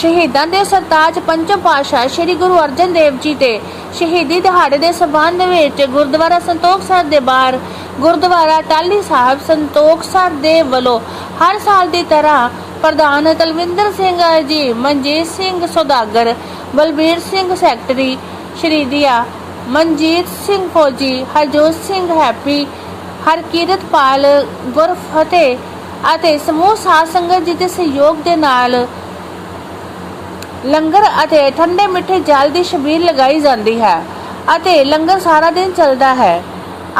ਸ਼ਹੀਦਾਂ ਦੇ ਸਰਤਾਜ ਪੰਚਮ ਪਾਤਸ਼ਾਹ ਸ੍ਰੀ ਗੁਰੂ ਅਰਜਨ ਦੇਵ ਜੀ ਦੇ ਸ਼ਹੀਦੀ ਦਿਹਾੜੇ ਦੇ ਸਬੰਧ ਵਿੱਚ ਗੁਰਦੁਆਰਾ ਸੰਤੋਖ ਸਾਹਿਬ ਦੇ ਬਾਹਰ ਗੁਰਦੁਆਰਾ ਟਾਲੀ ਸਾਹਿਬ ਸੰਤੋਖ ਸਾਹਿਬ ਦੇ ਵੱਲੋਂ ਹਰ ਸਾਲ ਦੀ ਤਰ੍ਹਾਂ ਪ੍ਰਧਾਨ ਤਲਵਿੰਦਰ ਸਿੰਘ ਜੀ, ਮਨਜੀਤ ਸਿੰਘ ਸੌਦਾਗਰ, ਬਲਬੀਰ ਸਿੰਘ ਸੈਕਟਰੀ, ਸ਼੍ਰੀ ਦੀਆ ਮਨਜੀਤ ਸਿੰਘ ਫੌਜੀ, ਹਰਜੋਤ ਸਿੰਘ ਹੈਪੀ, ਹਰਕੀਰਤ ਪਾਲ ਗੁਰਫਤਿਹ ਅਤੇ ਸਮੂਹ ਸਾਧ ਸੰਗਤ ਜੀ ਦੇ ਸਹਿਯੋਗ ਦੇ ਨਾਲ ਲੰਗਰ ਅਤੇ ਠੰਡੇ ਮਿੱਠੇ ਜਲ ਦੀ ਛਬੀਲ ਲਗਾਈ ਜਾਂਦੀ ਹੈ ਅਤੇ ਲੰਗਰ ਸਾਰਾ ਦਿਨ ਚੱਲਦਾ ਹੈ।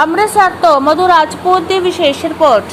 ਅੰਮ੍ਰਿਤਸਰ ਤੋਂ ਮਧੂ ਰਾਜਪੂਤ ਦੀ ਵਿਸ਼ੇਸ਼ ਰਿਪੋਰਟ।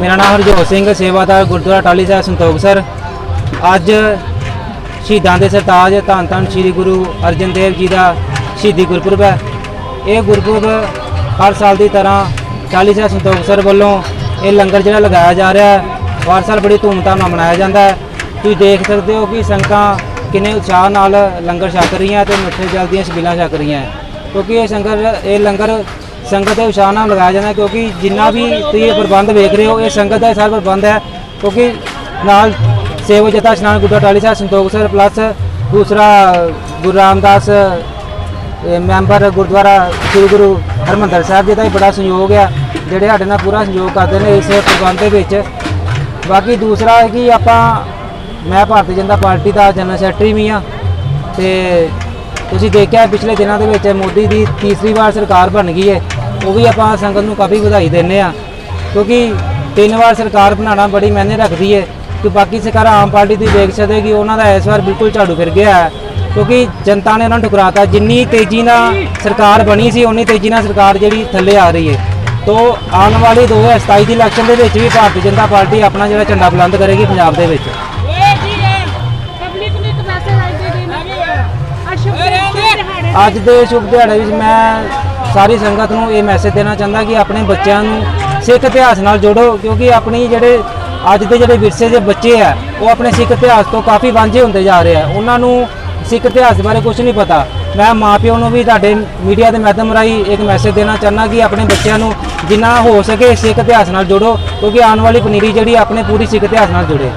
ਮੇਰਾ ਨਾਮ ਹਰਜੋਤ ਸਿੰਘ ਸੇਵਾਦਾਰ ਗੁਰਦੁਆਰਾ ਟਾਲੀ ਸਾਹਿਬ ਸੰਤੋਖਸਰ ਅੱਜ ਸ਼ਹੀਦਾਂ ਦੇ ਸਰਤਾਜ ਧੰਨ ਧੰਨ ਸ੍ਰੀ ਗੁਰੂ ਅਰਜਨ ਦੇਵ ਜੀ ਦਾ ਸ਼ਹੀਦੀ ਗੁਰਪੁਰਬ ਹੈ। ਇਹ ਗੁਰਪੁਰਬ ਹਰ ਸਾਲ ਦੀ ਤਰ੍ਹਾਂ ਟਾਲੀ ਸਾਹਿਬ ਸੰਤੋਖ ਸਰ ਵੱਲੋਂ ਇਹ ਲੰਗਰ ਜਿਹੜਾ ਲਗਾਇਆ ਜਾ ਰਿਹਾ ਹੈ ਹਰ ਸਾਲ ਬੜੀ ਧੂਮਧਾਮ ਨਾਲ ਮਨਾਇਆ ਜਾਂਦਾ ਹੈ। ਤੁਸੀਂ ਦੇਖ ਸਕਦੇ ਹੋ ਕਿ ਸੰਗਤਾਂ ਕਿੰਨੇ ਉਤਸ਼ਾਹ ਨਾਲ ਲੰਗਰ ਛਕ ਰਹੀਆਂ ਤੇ ਮਿੱਠੇ ਜਲ ਦੀਆਂ ਛਬੀਲਾਂ ਛਕ ਰਹੀਆਂ ਕਿਉਂਕਿ ਇਹ ਸੰਗਰ, ਇਹ ਲੰਗਰ ਸੰਗਤ ਦੇ ਉਤਸ਼ਾਹ ਨਾਲ ਲਗਾਇਆ ਜਾਂਦਾ ਕਿਉਂਕਿ ਜਿੰਨਾ ਵੀ ਤੁਸੀਂ ਇਹ ਪ੍ਰਬੰਧ ਵੇਖ ਰਹੇ ਹੋ, ਇਹ ਸੰਗਤ ਦਾ ਹੀ ਸਾਰਾ ਪ੍ਰਬੰਧ ਹੈ ਕਿਉਂਕਿ ਨਾਲ ਸੇਵਾ ਜਥਾ ਇਸ਼ਨਾਨ ਗੁਰਦੁਆਰਾ ਟਾਲੀ ਸਾਹਿਬ, ਸੰਤੋਖ ਸਰ ਪਲੱਸ ਦੂਸਰਾ ਗੁਰੂ ਰਾਮਦਾਸ ਮੈਂਬਰ ਗੁਰਦੁਆਰਾ ਸ੍ਰੀ ਗੁਰੂ ਹਰਮੰਦਰ ਸਾਹਿਬ ਜੀ ਦਾ ਵੀ ਬੜਾ ਸਹਿਯੋਗ ਆ, ਜਿਹੜੇ ਸਾਡੇ ਨਾਲ ਪੂਰਾ ਸਹਿਯੋਗ ਕਰਦੇ ਨੇ ਇਸ ਪ੍ਰਬੰਧ ਦੇ ਵਿੱਚ। ਬਾਕੀ ਦੂਸਰਾ ਹੈ ਕਿ ਆਪਾਂ, ਮੈਂ ਭਾਰਤੀ ਜਨਤਾ ਪਾਰਟੀ ਦਾ ਜਨਰਲ ਸੈਕਟਰੀ ਵੀ ਆ ਤੇ ਤੁਸੀਂ ਦੇਖਿਆ ਪਿਛਲੇ ਦਿਨਾਂ ਦੇ ਵਿੱਚ ਮੋਦੀ ਦੀ ਤੀਸਰੀ ਵਾਰ ਸਰਕਾਰ ਬਣ ਗਈ ਹੈ। ਉਹ ਵੀ ਆਪਾਂ ਸੰਗਤ ਨੂੰ ਕਾਫੀ ਵਧਾਈ ਦਿੰਦੇ ਆ ਕਿਉਂਕਿ ਤਿੰਨ ਵਾਰ ਸਰਕਾਰ ਬਣਾਉਣਾ ਬੜੀ ਮਿਹਨਤ ਰੱਖਦੀ ਹੈ ਕਿ ਬਾਕੀ ਸਰਕਾਰਾਂ ਆਮ ਪਾਰਟੀ ਦੀ ਵੇਖ ਸਕਦੇ ਕਿ ਉਹਨਾਂ ਦਾ ਇਸ ਵਾਰ ਬਿਲਕੁਲ ਝਾੜੂ ਫਿਰ ਗਿਆ ਹੈ। ਕਿਉਂਕਿ ਜਨਤਾ ਨੇ ਉਹਨਾਂ ਨੂੰ ਠੁਕਰਾਤਾ। ਜਿੰਨੀ ਤੇਜ਼ੀ ਨਾਲ ਸਰਕਾਰ ਬਣੀ ਸੀ ਉਨੀ ਤੇਜ਼ੀ ਨਾਲ ਸਰਕਾਰ ਜਿਹੜੀ ਥੱਲੇ ਆ ਰਹੀ ਹੈ। ਤੋ ਆਉਣ ਵਾਲੀ 2027 ਦੀ ਇਲੈਕਸ਼ਨ ਦੇ ਵਿੱਚ ਵੀ ਭਾਰਤੀ ਜਨਤਾ ਪਾਰਟੀ ਆਪਣਾ ਜਿਹੜਾ ਝੰਡਾ ਬੁਲੰਦ ਕਰੇਗੀ ਪੰਜਾਬ ਦੇ ਵਿੱਚ। ਅੱਜ ਦੇ ਸ਼ੁਭ ਦਿਹਾੜੇ ਵਿੱਚ ਮੈਂ ਸਾਰੀ ਸੰਗਤ ਨੂੰ ਇਹ ਮੈਸੇਜ ਦੇਣਾ ਚਾਹੁੰਦਾ ਕਿ ਆਪਣੇ ਬੱਚਿਆਂ ਨੂੰ ਸਿੱਖ ਇਤਿਹਾਸ ਨਾਲ ਜੋੜੋ, ਕਿਉਂਕਿ ਆਪਣੀ ਜਿਹੜੇ ਅੱਜ ਦੇ ਜਿਹੜੇ ਵਿਰਸੇ ਦੇ ਬੱਚੇ ਆ, ਉਹ ਆਪਣੇ ਸਿੱਖ ਇਤਿਹਾਸ ਤੋਂ ਕਾਫੀ ਵਾਂਝੇ ਹੁੰਦੇ ਜਾ ਰਹੇ ਆ। ਉਹਨਾਂ ਨੂੰ ਸਿੱਖ ਇਤਿਹਾਸ ਦੇ ਬਾਰੇ ਕੁਝ ਨਹੀਂ ਪਤਾ। ਮੈਂ ਮਾਪਿਓ ਨੂੰ ਵੀ ਤੁਹਾਡੇ ਮੀਡੀਆ ਦੇ ਮਾਧਿਅਮ ਰਾਹੀਂ ਇੱਕ ਮੈਸੇਜ ਦੇਣਾ ਚਾਹੁੰਦਾ ਕਿ ਆਪਣੇ ਬੱਚਿਆਂ ਨੂੰ ਜਿੰਨਾ ਹੋ ਸਕੇ ਸਿੱਖ ਇਤਿਹਾਸ ਨਾਲ ਜੋੜੋ, ਕਿਉਂਕਿ ਆਉਣ ਵਾਲੀ ਪਨੀਰੀ ਜਿਹੜੀ ਆਪਣੇ ਪੂਰੀ ਸਿੱਖ ਇਤਿਹਾਸ ਨਾਲ ਜੁੜੇ।